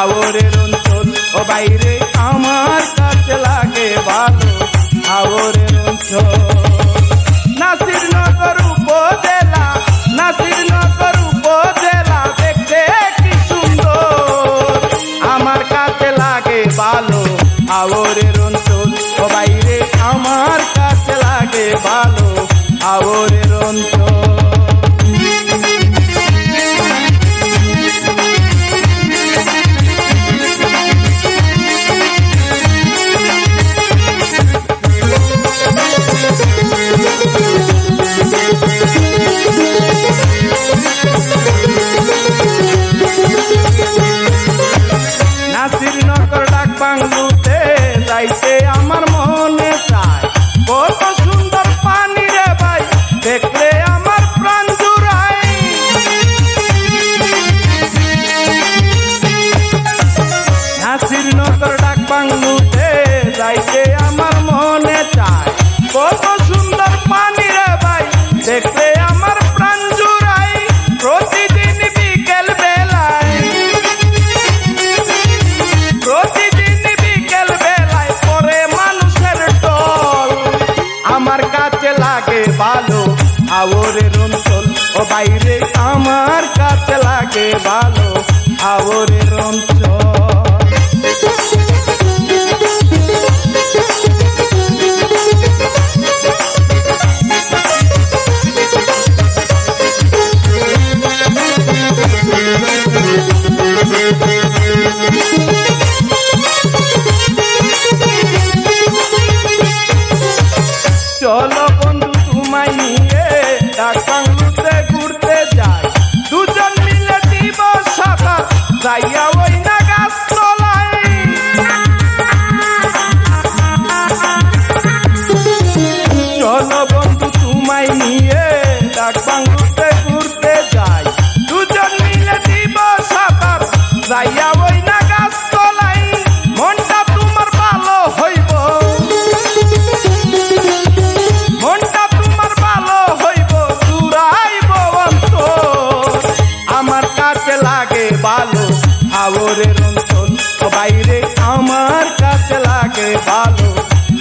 ও বাইরে আমার কাছে লাগে ভালো হাওরের অঞ্চল। নাসিরনগর উপজেলা নাসিরনগর উপজেলা, দেখতে কি সুন্দর। আমার কাছে লাগে ভালো হাওরের অঞ্চল, ও বাইরে আমার কাছে লাগে ভালো হাওরের অঞ্চল। বাইরে আমার কাছে লাগে ভালো আওরের অঞ্চল চলো বন্ধু তোমায় নিয়ে যাই দুজন মিলে দিব সাদা যাইয়া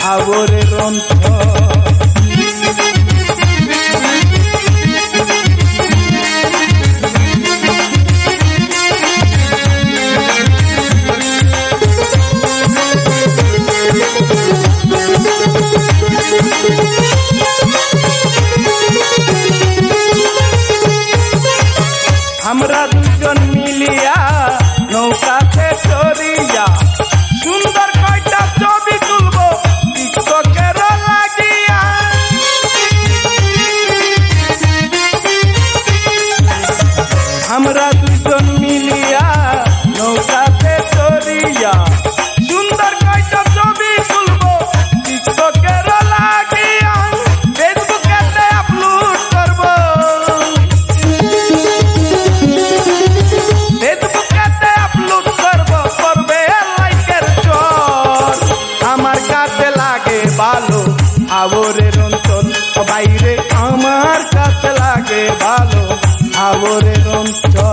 হাওরের অঞ্চল চড়িয়া সুন্দর কয়টা ছবি তুলবো? টিকটকের লাগিয়া ফেসবুকেতে আপলোড করব। ফেসবুকেতে আপলোড করব, করবে লাইকের চর। আমার কাছে লাগে ভালো আবরের অঞ্চল, বাইরে আমার কাছে লাগে ভালো আবরের অঞ্চল।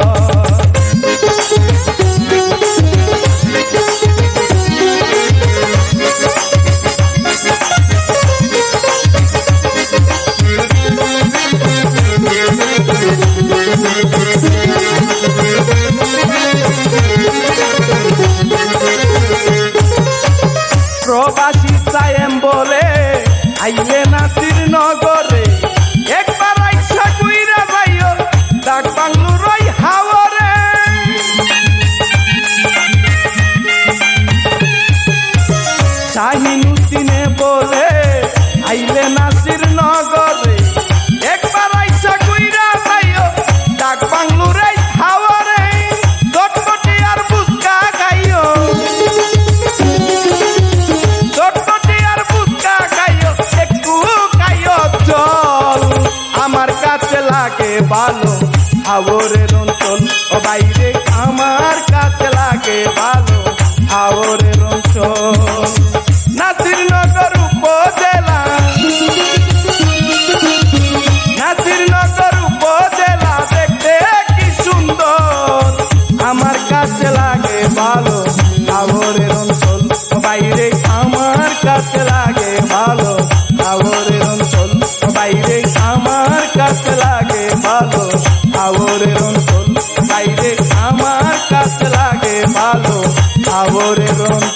উদ্দিনে বলে, আইলে নাসির নগরে। একবার আইসা কুইরা যাইও, ডাক বাংলুর হাওরে চটপটি আর ফুচকা আর ফুচকা খাইও, একটু খাইও জল। আমার কাছে লাগে ভালো, হাওরের অঞ্চল। ও বাইরে আমার কাছে লাগে ভালো, হাওরের অঞ্চল। অঞ্চল বাইরে আমার কাছে লাগে ভালো আবরের অঞ্চল